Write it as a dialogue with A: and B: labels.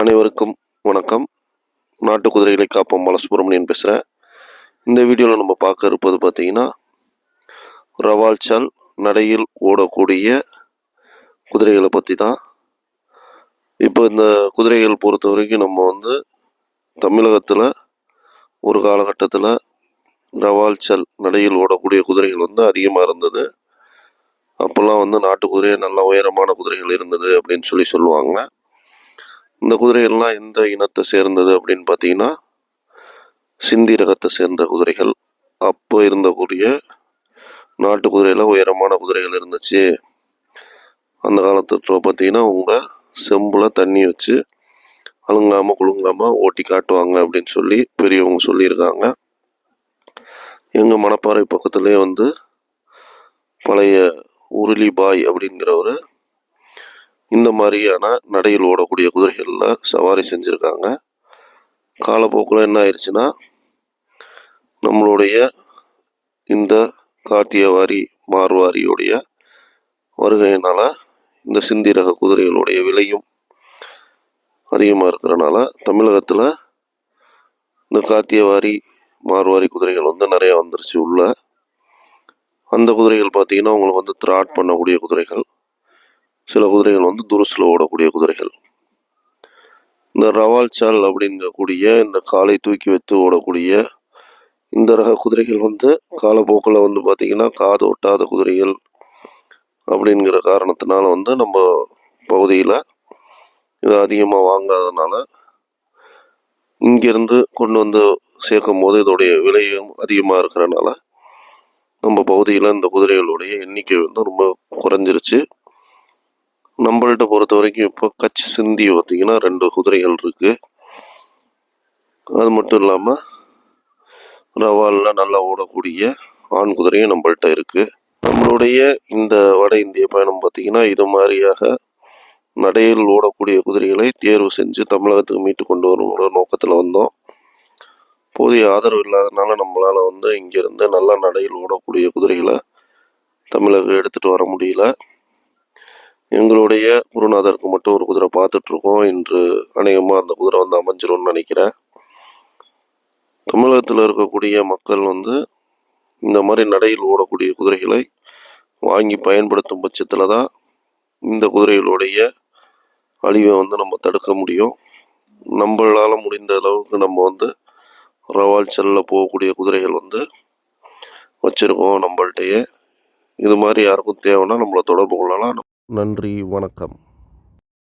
A: அனைவருக்கும் வணக்கம். நாட்டு குதிரைகளை காப்போம் பாலசுப்ரமணியன் பேசுகிறேன் இந்த வீடியோவில் நம்ம பார்க்க இருப்பது பார்த்தீங்கன்னா ரவால்சால் நடையில் ஓடக்கூடிய குதிரைகளை பற்றி தான் இப்போ இந்த குதிரைகள் பொறுத்த வரைக்கும் நம்ம வந்து தமிழகத்தில் ஒரு காலகட்டத்தில் ரவால்சல் நடையில் ஓடக்கூடிய குதிரைகள் வந்து அதிகமாக இருந்தது. அப்போல்லாம் வந்து நாட்டு குதிரை நல்ல உயரமான குதிரைகள் இருந்தது அப்படின்னு சொல்லி சொல்லுவாங்க. இந்த குதிரைகள்லாம் எந்த இனத்தை சேர்ந்தது அப்படின்னு பார்த்தீங்கன்னா சிந்தி ரகத்தை சேர்ந்த குதிரைகள். அப்போ இருந்தக்கூடிய நாட்டு குதிரையில் உயரமான குதிரைகள் இருந்துச்சு. அந்த காலத்தில் பார்த்தீங்கன்னா உங்கள் செம்பில் தண்ணி வச்சு அழுங்காமல் குழுங்காமல் ஓட்டி காட்டுவாங்க அப்படின்னு சொல்லி பெரியவங்க சொல்லியிருக்காங்க. எங்கள் மணப்பாறை பக்கத்துலேயே வந்து பழைய உருளி பாய் அப்படிங்கிறவர் இந்த மாதிரியான நடையில் ஓடக்கூடிய குதிரைகளில் சவாரி செஞ்சுருக்காங்க. காலப்போக்கில் என்ன ஆயிடுச்சுன்னா நம்மளுடைய இந்த காட்டியவாரி மார்வாரியுடைய வருகையினால் இந்த சிந்தி ரக குதிரைகளுடைய விலையும் அதிகமாக இருக்கிறனால தமிழகத்தில் இந்த காத்தியவாரி மார்வாரி குதிரைகள் வந்து நிறையா வந்துருச்சு உள்ள. அந்த குதிரைகள் பார்த்தீங்கன்னா உங்களுக்கு வந்து த்ராட் பண்ணக்கூடிய குதிரைகள். சில குதிரைகள் வந்து துருசில் ஓடக்கூடிய குதிரைகள். இந்த ரவால் சால் அப்படிங்கக்கூடிய இந்த காலை தூக்கி வைத்து ஓடக்கூடிய இந்த ரக குதிரைகள் வந்து காலப்போக்கில் வந்து பார்த்திங்கன்னா காது ஒட்டாத குதிரைகள் அப்படிங்கிற காரணத்தினால வந்து நம்ம பகுதியில் இது அதிகமாக வாங்காதனால இங்கேருந்து கொண்டு வந்து சேர்க்கும் போது இதோடைய விலையும் அதிகமாக இருக்கிறனால நம்ம பகுதியில் இந்த குதிரைகளுடைய எண்ணிக்கை வந்து ரொம்ப குறைஞ்சிருச்சு. நம்மள்கிட்ட பொறுத்த வரைக்கும் இப்போ கட்சி சிந்தி பார்த்திங்கன்னா ரெண்டு குதிரைகள் இருக்குது அது மட்டும் இல்லாமல் ரவாலில் நல்லா ஓடக்கூடிய ஆண் குதிரையும் நம்மள்கிட்ட இருக்குது நம்மளுடைய இந்த வட இந்திய பயணம் பார்த்திங்கன்னா இது மாதிரியாக நடையில் ஓடக்கூடிய குதிரைகளை தேர்வு செஞ்சு தமிழகத்துக்கு மீட்டு கொண்டு வரணுங்கிற நோக்கத்தில் வந்தோம். போதிய ஆதரவு இல்லாதனால நம்மளால் வந்து இங்கேருந்து நல்லா நடையில் ஓடக்கூடிய குதிரைகளை தமிழகம் எடுத்துகிட்டு வர முடியல. எங்களுடைய குருநாதருக்கு மட்டும் ஒரு குதிரை பார்த்துட்ருக்கோம். இன்று அநேகமாக அந்த குதிரை வந்து அமைஞ்சிரும்னு நினைக்கிறேன். தமிழகத்தில் இருக்கக்கூடிய மக்கள் வந்து இந்த மாதிரி நடையில் ஓடக்கூடிய குதிரைகளை வாங்கி பயன்படுத்தும் பட்சத்தில் தான் இந்த குதிரைகளுடைய அழிவை வந்து நம்ம தடுக்க முடியும். நம்மளால் முடிந்த அளவுக்கு நம்ம வந்து ரவால் செல்லில் போகக்கூடிய குதிரைகள் வந்து வச்சுருக்கோம் நம்மள்கிட்டயே இது மாதிரி யாருக்கும் தேவைன்னா நம்மளை தொடர்பு கொள்ளலாம். நன்றி வணக்கம்.